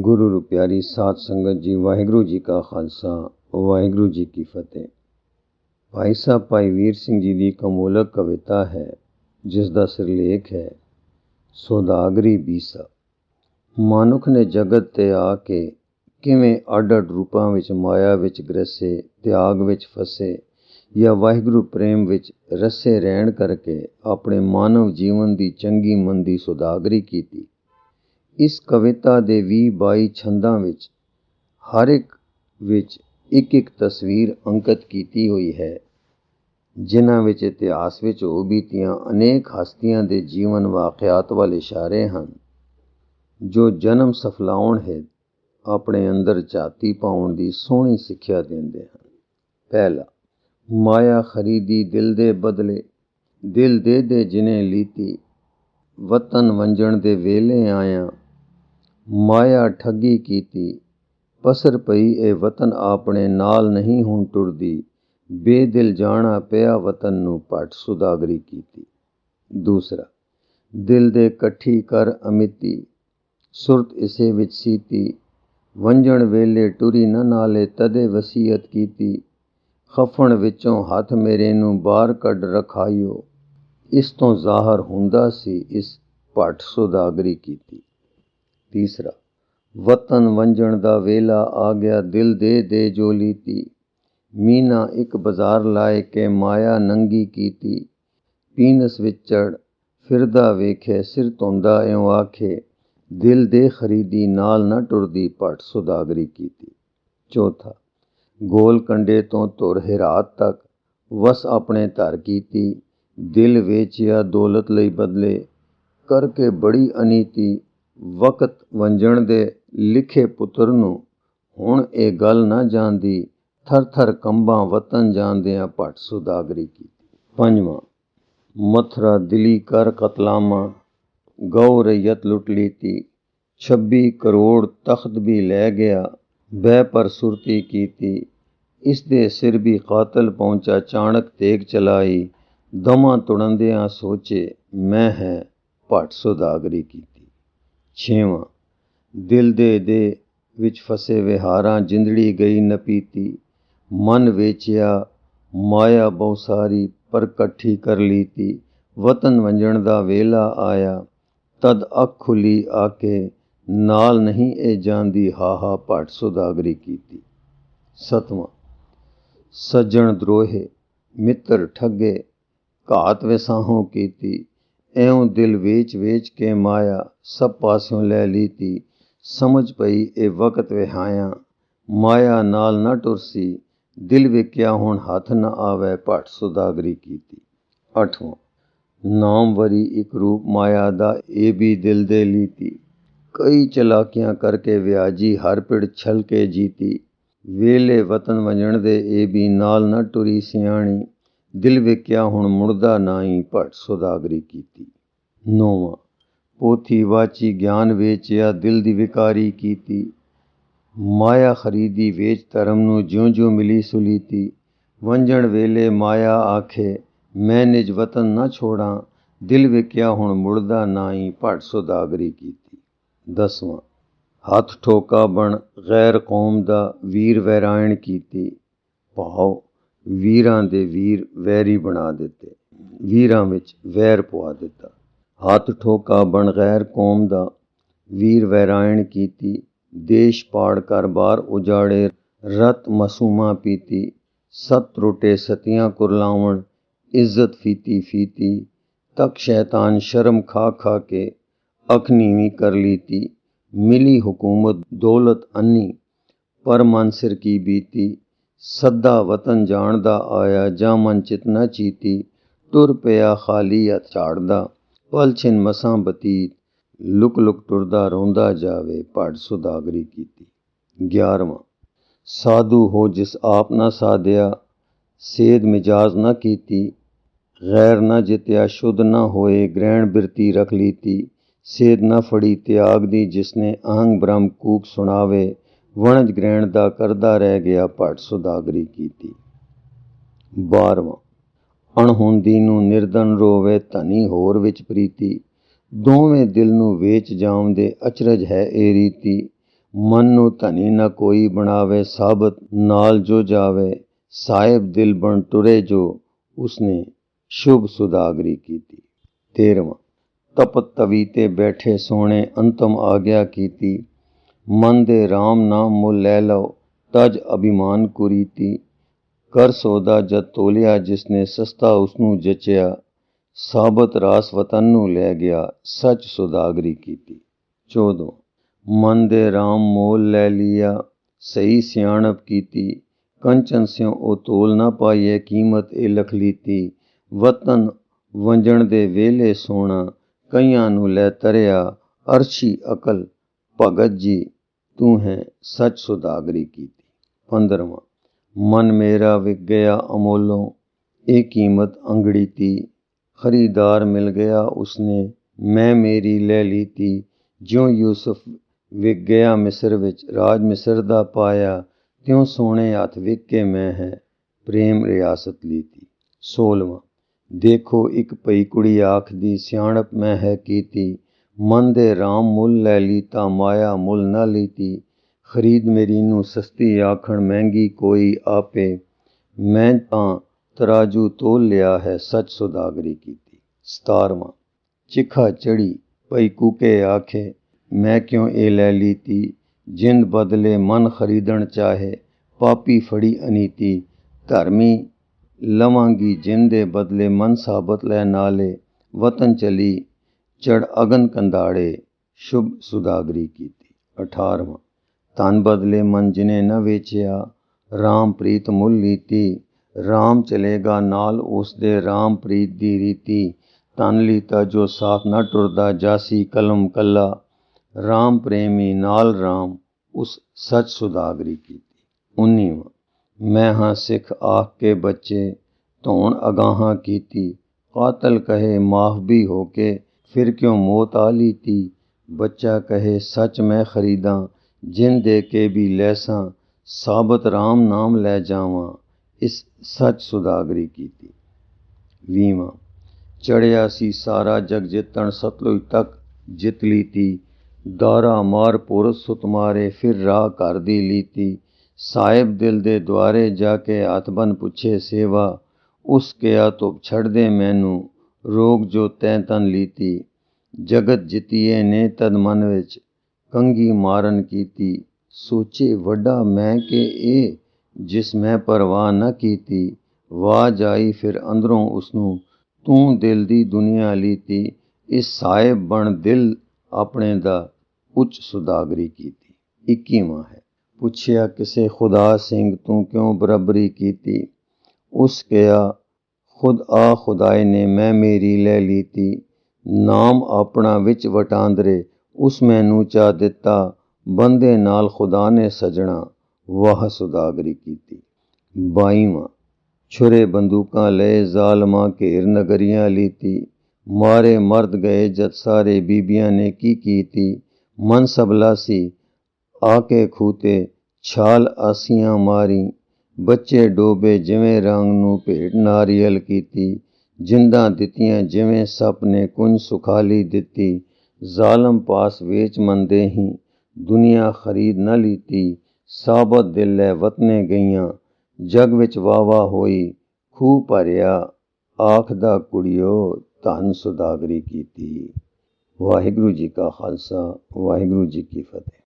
ਗੁਰੂ ਰੁਪਿਆਰੀ ਸਾਧ ਸੰਗਤ ਜੀ, ਵਾਹਿਗੁਰੂ ਜੀ ਕਾ ਖਾਲਸਾ, ਵਾਹਿਗੁਰੂ ਜੀ ਕੀ ਫਤਿਹ। ਭਾਈ ਸਾਹਿਬ, ਭਾਈ ਵੀਰ ਸਿੰਘ ਜੀ ਦੀ ਕਮੋਲਕ ਕਵਿਤਾ ਹੈ, ਜਿਸ ਦਾ ਸਿਰਲੇਖ ਹੈ, ਸੋਦਾਗਰੀ ਬੀਸਾ। ਮਨੁੱਖ ਨੇ ਜਗਤ ਤੇ ਆ ਕੇ ਕਿਵੇਂ ਅੱਡ-ਅੱਡ ਰੂਪਾਂ ਵਿੱਚ, ਮਾਇਆ ਵਿੱਚ ਗ੍ਰਸੇ, ਤਿਆਗ ਵਿੱਚ ਫਸੇ, ਜਾਂ ਵਾਹਿਗੁਰੂ ਪ੍ਰੇਮ ਵਿੱਚ ਰਸੇ ਰਹਿਣ ਕਰਕੇ ਆਪਣੇ ਮਾਨਵ ਜੀਵਨ ਦੀ ਚੰਗੀ ਮੰਦੀ ਸੁਦਾਗਰੀ ਕੀਤੀ ਇਸ ਕਵਿਤਾ ਦੇ ਵੀਹ ਬਾਈ ਛੰਦਾਂ ਵਿੱਚ ਹਰ ਇੱਕ ਵਿੱਚ ਇੱਕ ਇੱਕ ਤਸਵੀਰ ਅੰਕਿਤ ਕੀਤੀ ਹੋਈ ਹੈ, ਜਿਨ੍ਹਾਂ ਵਿੱਚ ਇਤਿਹਾਸ ਵਿੱਚ ਹੋ ਬੀਤੀਆਂ ਅਨੇਕ ਹਸਤੀਆਂ ਦੇ ਜੀਵਨ ਵਾਕਿਆਤ ਵੱਲ ਇਸ਼ਾਰੇ ਹਨ, ਜੋ ਜਨਮ ਸਫਲਾਉਣ ਹੈ ਆਪਣੇ ਅੰਦਰ ਝਾਤੀ ਪਾਉਣ ਦੀ ਸੋਹਣੀ ਸਿੱਖਿਆ ਦਿੰਦੇ ਹਨ। ਪਹਿਲਾ, ਮਾਇਆ ਖਰੀਦੀ ਦਿਲ ਦੇ ਬਦਲੇ, ਦਿਲ ਦੇ ਦੇ ਜਿਨੇ ਲੀਤੀ, ਵਤਨ ਵੰਜਣ ਦੇ ਵੇਲੇ ਆਇਆ ਮਾਇਆ ਠੱਗੀ ਕੀਤੀ, ਪਸਰ ਪਈ ਇਹ ਵਤਨ ਆਪਣੇ ਨਾਲ ਨਹੀਂ ਹੁਣ ਟੁਰਦੀ, ਬੇਦਿਲ ਜਾਣਾ ਪਿਆ ਵਤਨ ਨੂੰ ਪਟ ਸੁਦਾਗਰੀ ਕੀਤੀ। ਦੂਸਰਾ, ਦਿਲ ਦੇ ਇਕੱਠੀ ਕਰ ਅਮਿਤੀ, ਸੁਰਤ ਇਸੇ ਵਿੱਚ ਸੀਤੀ ਵੰਜਣ ਵੇਲੇ ਟੁਰੀ ਨ ਨਾਲੇ ਤਦੇ ਵਸੀਅਤ ਕੀਤੀ, ਖਫਣ ਵਿੱਚੋਂ ਹੱਥ ਮੇਰੇ ਨੂੰ ਬਾਹਰ ਕੱਢ ਰਖਾਇਓ ਇਸ ਤੋਂ ਜ਼ਾਹਰ ਹੁੰਦਾ ਸੀ ਇਸ ਪਟ ਸੁਦਾਗਰੀ ਕੀਤੀ। ਤੀਸਰਾ, ਵਤਨ ਵੰਜਣ ਦਾ ਵੇਲਾ ਆ ਗਿਆ, ਦਿਲ ਦੇ ਦੇ ਜੋ ਲੀਤੀ। ਮੀਨਾ ਇੱਕ ਬਾਜ਼ਾਰ ਲਾਏ ਕੇ ਮਾਇਆ ਨੰਗੀ ਕੀਤੀ। ਪੀਨਸ ਵਿੱਚ ਚੜ ਫਿਰਦਾ ਵੇਖੇ, ਸਿਰ ਧੋਂਦਾ ਇਉਂ ਆਖੇ, ਦਿਲ ਦੇ ਖਰੀਦੀ ਨਾਲ ਨਾ ਟੁਰਦੀ, ਪਟ ਸੁਦਾਗਰੀ ਕੀਤੀ। ਚੌਥਾ, ਗੋਲ ਕੰਡੇ ਤੋਂ ਧੁਰ ਹਿਰਾਤ ਤੱਕ, ਵਸ ਆਪਣੇ ਧਰ ਕੀਤੀ। ਦਿਲ ਵੇਚਿਆ, ਦੌਲਤ ਲਈ ਬਦਲੇ, ਕਰਕੇ ਬੜੀ ਅਨੀਤੀ ਵਕਤ ਵੰਜਣ ਦੇ ਲਿਖੇ ਪੁੱਤਰ ਨੂੰ, ਹੁਣ ਇਹ ਗੱਲ ਨਾ ਜਾਣਦੀ ਥਰ ਥਰ ਕੰਬਾਂ ਵਤਨ ਜਾਂਦਿਆਂ ਪਟ ਸੁਦਾਗਰੀ ਕੀਤੀ। ਪੰਜਵਾਂ, ਮਥਰਾ ਦਿਲੀ ਕਰ ਕਤਲਾਮਾ ਗਉ ਰਈਅਤ ਲੁੱਟ ਲੀਤੀ 26 ਕਰੋੜ ਤਖਤ ਵੀ ਲੈ ਗਿਆ ਬੈ ਪਰ ਸੁਰਤੀ ਕੀਤੀ, ਇਸ ਦੇ ਸਿਰ ਵੀ ਕਾਤਲ ਪਹੁੰਚਾ, ਚਾਣਕ ਤੇਗ ਚਲਾਈ, ਦਮਾ ਤੁੜੰਦਿਆਂ ਸੋਚੇ, ਮੈਂ ਹੈ ਪਟ ਸੁਦਾਗਰੀ ਕੀਤੀ। ਛੇਵਾਂ, ਦਿਲ ਦੇ ਦੇ ਵਿੱਚ ਫਸੇ ਵਿਹਾਰਾਂ, ਜਿੰਦੜੀ ਗਈ ਨਪੀਤੀ ਮਨ ਵੇਚਿਆ, ਮਾਇਆ ਬਹੁ ਸਾਰੀ ਪਰ ਇਕੱਠੀ ਕਰ ਲੀਤੀ, ਵਤਨ ਵੰਜਣ ਦਾ ਵੇਲਾ ਆਇਆ, ਤਦ ਅੱਖ ਖੁੱਲੀ ਆ ਕੇ ਨਾਲ ਨਹੀਂ ਇਹ ਜਾਂਦੀ ਹਾਹਾ ਪਟ ਸੁਦਾਗਰੀ ਕੀਤੀ। ਸਤਵਾਂ, ਸੱਜਣ ਦਰੋਹੇ, ਮਿੱਤਰ ਠੱਗੇ, ਘਾਤ ਵਿਸਾਹੋਂ ਕੀਤੀ ਇਉਂ ਦਿਲ ਵੇਚ ਵੇਚ ਕੇ ਮਾਇਆ ਸਭ ਪਾਸਿਓਂ ਲੈ ਲੀਤੀ। ਸਮਝ ਪਈ ਇਹ ਵਕਤ ਵਿਹਾਇਆ। ਮਾਇਆ ਨਾਲ ਨਾ ਟੁਰਸੀ। ਦਿਲ ਵੇਖਿਆ ਹੁਣ ਹੱਥ ਨਾ ਆਵੇ ਪਟ ਸੁਦਾਗਰੀ ਕੀਤੀ। ਅਠਵਾਂ। ਨਾਮ ਵਰੀ ਇੱਕ ਰੂਪ ਮਾਇਆ ਦਾ ਇਹ ਵੀ ਦਿਲ ਦੇ ਲੀਤੀ। ਕਈ ਚਲਾਕੀਆਂ ਕਰਕੇ ਵਿਆਜੀ, ਹਰ ਪਿੜ ਛਲ ਕੇ ਜੀਤੀ। ਵੇਲੇ ਵਤਨ ਵੰਜਣ ਦੇ ਇਹ ਵੀ ਨਾਲ ਨਾ ਟੁਰੀ ਸਿਆਣੀ। ਦਿਲ ਵੇਖਿਆ ਹੁਣ ਮੁੜਦਾ ਨਾਹੀ ਪਟ ਸੁਦਾਗਰੀ ਕੀਤੀ। ਨੋਵਾਂ, ਪੋਥੀ ਵਾਚੀ ਗਿਆਨ ਵੇਚਿਆ ਦਿਲ ਦੀ ਵਿਕਾਰੀ ਕੀਤੀ। ਮਾਇਆ ਖਰੀਦੀ ਵੇਚ ਧਰਮ ਨੂੰ ਜਿਉਂ-ਜਿਉਂ ਮਿਲੀ ਸੁਲੀਤੀ। ਵੰਜਣ ਵੇਲੇ ਮਾਇਆ ਆਖੇ, ਮੈਂ ਨਿਜ ਵਤਨ ਨਾ ਛੋੜਾਂ। ਦਿਲ ਵੇਖਿਆ ਹੁਣ ਮੁੜਦਾ ਨਾਹੀ ਪਟ ਸੁਦਾਗਰੀ ਕੀਤੀ। ਦਸਵਾਂ, ਹੱਥ ਠੋਕਾ ਬਣ, ਗੈਰ ਕੌਮ ਦਾ ਵੀਰ ਵੈਰਾਇਣ ਕੀਤੀ। ਭਾਵ ਵੀਰਾਂ ਦੇ ਵੀਰ ਵੈਰੀ ਬਣਾ ਦਿੱਤੇ। ਵੀਰਾਂ ਵਿੱਚ ਵੈਰ ਪਵਾ ਦਿੱਤਾ। ਹੱਥ ਠੋਕਾ ਬਣ ਗੈਰ ਕੌਮ ਦਾ। ਵੀਰ ਵੈਰਾਇਣ ਕੀਤੀ। ਦੇਸ਼ ਪਾੜ ਕਰ ਬਾਰ ਉਜਾੜੇ। ਰਤ ਮਸੂਮਾ ਪੀਤੀ। ਸਤ ਰੋਟੇ ਸਤੀਆਂ ਕੁਰਲਾਵਣ ਇੱਜ਼ਤ ਫੀਤੀ ਫੀਤੀ। ਤੱਕ ਸ਼ੈਤਾਨ ਸ਼ਰਮ ਖਾ ਖਾ ਕੇ ਅੱਖ ਨੀਵੀਂ ਕਰ ਲੀਤੀ। ਮਿਲੀ ਹਕੂਮਤ, ਦੌਲਤ ਅੰਨੀ। ਪਰ ਮਨ ਸਿਰ ਕੀ ਬੀਤੀ। ਸੱਦਾ ਵਤਨ ਜਾਣਦਾ ਆਇਆ, ਜਾਂ ਮਨ ਚਿਤ ਨਾ ਚੀਤੀ ਟੁਰ ਪਿਆ ਖਾਲੀ ਹੱਥ ਝਾੜਦਾ ਪਲ ਛਿਨ ਮਸਾਂ ਬਤੀਤ, ਲੁਕ ਲੁਕ ਟੁਰਦਾ ਰੋਂਦਾ ਜਾਵੇ ਪੜ ਸੁਦਾਗਰੀ ਕੀਤੀ। 11ਵਾਂ ਸਾਧੂ ਹੋ ਜਿਸ ਆਪ ਨਾ ਸਾਧਿਆ, ਸੇਧ ਮਿਜਾਜ਼ ਨਾ ਕੀਤੀ ਗੈਰ ਨਾ ਜਿਤਿਆ, ਸ਼ੁੱਧ ਨਾ ਹੋਏ, ਗ੍ਰਹਿਣ ਬਿਰਤੀ ਰਖ ਲੀਤੀ, ਸੇਧ ਨਾ ਫੜੀ ਤਿਆਗ ਦੀ ਜਿਸਨੇ ਅਹੰਗ ਬ੍ਰਹਮ ਕੂਕ ਸੁਣਾਵੇ ਵਣਜ ਗ੍ਰਹਿਣ ਦਾ ਕਰਦਾ ਰਹਿ ਗਿਆ ਪਟ ਸੁਦਾਗਰੀ ਕੀਤੀ। 12ਵਾਂ ਅਣਹੁੰਦੀ ਨੂੰ ਨਿਰਦਨ ਰੋਵੇ ਧਨੀ ਹੋਰ ਵਿੱਚ ਪ੍ਰੀਤੀ। ਦੋਵੇਂ ਦਿਲ ਨੂੰ ਵੇਚ ਜਾਉਂਦੇ ਅਚਰਜ ਹੈ ਇਹ ਰੀਤੀ। ਮਨ ਨੂੰ ਧਨੀ ਨਾ ਕੋਈ ਬਣਾਵੇ ਸਾਬਤ ਨਾਲ ਜੋ ਜਾਵੇ, ਸਾਹਿਬ ਦਿਲ ਬਣ ਟੁਰੇ ਜੋ ਉਸਨੇ ਸ਼ੁਭ ਸੁਦਾਗਰੀ ਕੀਤੀ। ਤੇਰਵਾਂ, ਤਪਤ ਤਵੀ ਤੇ ਬੈਠੇ ਸੋਹਣੇ ਅੰਤਮ ਆਗਿਆ ਕੀਤੀ। ਮਨ ਦੇ RAM ਨਾਮ ਮੁੱਲ ਲੈ ਲਓ, ਤਜ ਅਭਿਮਾਨ ਕੁਰੀਤੀ। ਕਰ ਸੌਦਾ ਜਦ ਤੋਲਿਆ, ਜਿਸਨੇ ਸਸਤਾ ਉਸਨੂੰ ਜਚਿਆ। ਸਾਬਤ ਰਾਸ ਵਤਨ ਨੂੰ ਲੈ ਗਿਆ, ਸੱਚ ਸੁਦਾਗਰੀ ਕੀਤੀ। 14 ਮਨ ਦੇ RAM ਮੋਲ ਲੈ ਲਿਆ, ਸਹੀ ਸਿਆਣਪ ਕੀਤੀ। ਕੰਚਨ ਸਿਉ ਉਹ ਤੋਲ ਨਾ ਪਾਈਏ ਕੀਮਤ ਇਹ ਲਖ ਲੀਤੀ। ਵਤਨ ਵੰਜਣ ਦੇ ਵੇਲੇ ਸੋਣਾ, ਕਈਆਂ ਨੂੰ ਲੈ ਤਰਿਆ ਅਰਸ਼ੀ ਅਕਲ ਭਗਤ ਜੀ। ਤੂੰ ਹੈ ਸੱਚ ਸੁਦਾਗਰੀ ਕੀਤੀ। 15ਵਾਂ ਮਨ ਮੇਰਾ ਵਿਕ ਗਿਆ ਅਮੋਲੋਂ, ਇਹ ਕੀਮਤ ਅੰਗੜੀ ਤੀ। ਖਰੀਦਾਰ ਮਿਲ ਗਿਆ ਉਸਨੇ, ਮੈਂ ਮੇਰੀ ਲੈ ਲੀਤੀ ਜਿਉਂ ਯੂਸਫ ਵਿਕ ਗਿਆ ਮਿਸਰ ਵਿੱਚ, ਰਾਜ ਮਿਸਰ ਦਾ ਪਾਇਆ, ਤਿਉਂ ਸੋਹਣੇ ਹੱਥ ਵਿਕ ਕੇ ਮੈਂ ਹੈ ਪ੍ਰੇਮ ਰਿਆਸਤ ਲੀਤੀ 16ਵਾਂ ਦੇਖੋ ਇੱਕ ਪਈ ਕੁੜੀ ਆਖਦੀ ਸਿਆਣਪ ਮੈਂ ਹੈ ਕੀਤੀ ਮਨ ਦੇ ਰਾਮ ਮੁੱਲ ਲੈ ਲੀਤਾ ਮਾਇਆ ਮੁੱਲ ਨਾ ਲੀਤੀ ਖਰੀਦ ਮੇਰੀ ਨੂੰ ਸਸਤੀ ਆਖਣ ਮਹਿੰਗੀ ਕੋਈ ਆਪੇ। ਮੈਂ ਤਾਂ ਤਰਾਜੂ ਤੋਲ ਲਿਆ ਹੈ ਸੱਚ ਸੁਦਾਗਰੀ ਕੀਤੀ। 17ਵਾਂ ਚਿਖਾ ਚੜੀ ਪਈ ਕੂਕੇ ਆਖੇ, ਮੈਂ ਕਿਉਂ ਇਹ ਲੈ ਲੀਤੀ ਜਿੰਦ ਬਦਲੇ ਮਨ ਖਰੀਦਣ ਚਾਹੇ, ਪਾਪੀ ਫੜੀ ਅਨੀਤੀ। ਧਰਮੀ ਲਵਾਂਗੀ ਜਿੰਦ ਦੇ ਬਦਲੇ ਮਨ ਸਾਬਤ ਲੈ ਨਾਲੇ, ਵਤਨ ਚਲੀ ਚੜ ਅਗਨ ਕੰਦਾੜੇ ਸ਼ੁਭ ਸੁਦਾਗਰੀ ਕੀਤੀ। 18ਵਾਂ ਤਨ ਬਦਲੇ ਮਨ ਜਿਨੇ ਨ ਵੇਚਿਆ RAM ਪ੍ਰੀਤ ਮੁੱਲ ਲੀਤੀ। RAM ਚਲੇਗਾ ਨਾਲ ਉਸ ਦੇ RAM ਪ੍ਰੀਤ ਦੀ ਰੀਤੀ। ਤਨ ਲੀਤਾ ਜੋ ਸਾਥ ਨਾ ਟੁਰਦਾ, ਜਾਸੀ ਕਲਮ ਕੱਲਾ। RAM ਪ੍ਰੇਮੀ ਨਾਲ RAM ਉਸ ਸੱਚ ਸੁਦਾਗਰੀ ਕੀਤੀ। 19ਵਾਂ ਮੈਂ ਹਾਂ ਸਿੱਖ ਆਖ ਕੇ ਬੱਚੇ, ਧੌਣ ਅਗਾਹਾਂ ਕੀਤੀ। ਕਾਤਲ ਕਹੇ ਮਾਫ ਵੀ ਹੋ ਕੇ ਫਿਰ ਕਿਉਂ ਮੌਤ ਆ ਲੀਤੀ ਬੱਚਾ ਕਹੇ, ਸੱਚ ਮੈਂ ਖਰੀਦਾਂ, ਜਿਨ ਦੇ ਕੇ ਵੀ ਲੈਸਾਂ, ਸਾਬਤ RAM ਨਾਮ ਲੈ ਜਾਵਾਂ। ਇਸ ਸੱਚ ਸੁਦਾਗਰੀ ਕੀਤੀ। ਵੀਵਾਂ ਚੜਿਆ ਸੀ ਸਾਰਾ ਜਗ ਜਿੱਤਣ, ਸਤਲੁਜ ਤੱਕ ਜਿੱਤ ਲੀਤੀ ਦਾਰਾ ਮਾਰ ਪੁਰਸ ਸੁਤ ਮਾਰੇ, ਫਿਰ ਰਾਹ ਘਰ ਦੀ ਲੀਤੀ। ਸਾਹਿਬ ਦਿਲ ਦੇ ਦੁਆਰੇ ਜਾ ਕੇ ਹੱਥ ਪੁੱਛੇ, ਸੇਵਾ, ਉਸ ਕਿਆ ਤੁਪ ਛੱਡ ਦੇ ਮੈਨੂੰ? ਰੋਗ ਜੋ ਤੈ ਤਨ ਲੀਤੀ, ਜਗਤ ਜਿਤੀਏ ਨੇ ਤਦ ਮਨ ਵਿੱਚ ਕੰਗੀ ਮਾਰਨ ਕੀਤੀ, ਸੋਚੇ ਵੱਡਾ ਮੈਂ ਕਿ ਇਹ ਜਿਸ ਮੈਂ ਪਰਵਾਹ ਨਾ ਕੀਤੀ ਵਾਹ ਜਾਈ ਫਿਰ ਅੰਦਰੋਂ ਉਸਨੂੰ, ਤੂੰ ਦਿਲ ਦੀ ਦੁਨੀਆ ਲੀਤੀ, ਇਸ ਸਾਹਿਬ ਬਣ ਦਿਲ ਆਪਣੇ ਦਾ ਉੱਚ ਸੁਦਾਗਰੀ ਕੀਤੀ। 21ਵਾਂ ਹੈ, ਪੁੱਛਿਆ ਕਿਸੇ ਖੁਦਾ ਸਿੰਘ ਤੂੰ ਕਿਉਂ ਬਰਬਰੀ ਕੀਤੀ? ਉਸ ਕਿਹਾ ਖੁਦ ਆ ਖੁਦਾਏ ਨੇ ਮੈਂ ਮੇਰੀ ਲੈ ਲੀਤੀ, ਨਾਮ ਆਪਣਾ ਵਿੱਚ ਵਟਾਂਦਰੇ, ਉਸ ਮੈਨੂੰ ਚਾ ਦਿੱਤਾ, ਬੰਦੇ ਨਾਲ ਖੁਦਾ ਨੇ ਸਜਣਾ, ਵਾਹ ਸੁਦਾਗਰੀ ਕੀਤੀ। 22ਵਾਂ ਛੁਰੇ ਬੰਦੂਕਾਂ ਲਏ, ਜ਼ਾਲਮਾਂ ਘੇਰ ਨਗਰੀਆਂ ਲੀਤੀ, ਮਾਰੇ ਮਰਦ ਗਏ, ਜਦ ਸਾਰੇ ਬੀਬੀਆਂ ਨੇ ਕੀ ਕੀਤੀ, ਮਨ ਸਬਲਾ ਸੀ, ਆ ਕੇ ਖੂਤੇ, ਛਾਲ ਆਸੀਆਂ ਮਾਰੀ ਬੱਚੇ ਡੋਬੇ ਜਿਵੇਂ ਰੰਗ ਨੂੰ ਭੇਟ ਨਾਰੀਅਲ ਕੀਤੀ, ਜਿੰਦਾਂ ਦਿੱਤੀਆਂ ਜਿਵੇਂ ਸੱਪ ਨੇ ਕੁੰਜ ਸੁਖਾਲੀ ਦਿੱਤੀ, ਜ਼ਾਲਮ ਪਾਸ ਵੇਚ ਮੰਦੇ ਹੀ, ਦੁਨੀਆ ਖਰੀਦ ਨਾ ਲੀਤੀ, ਸਾਬਤ ਦਿਲ ਲੈ ਵਤਨੇ ਗਈਆਂ, ਜਗ ਵਿੱਚ ਵਾਵਾ ਹੋਈ, ਖੂਹ ਭਰਿਆ ਆਖਦਾ ਕੁੜਿਓ ਧਨ ਸੁਦਾਗਰੀ ਕੀਤੀ। ਵਾਹਿਗੁਰੂ ਜੀ ਕਾ ਖਾਲਸਾ, ਵਾਹਿਗੁਰੂ ਜੀ ਕੀ ਫਤਿਹ।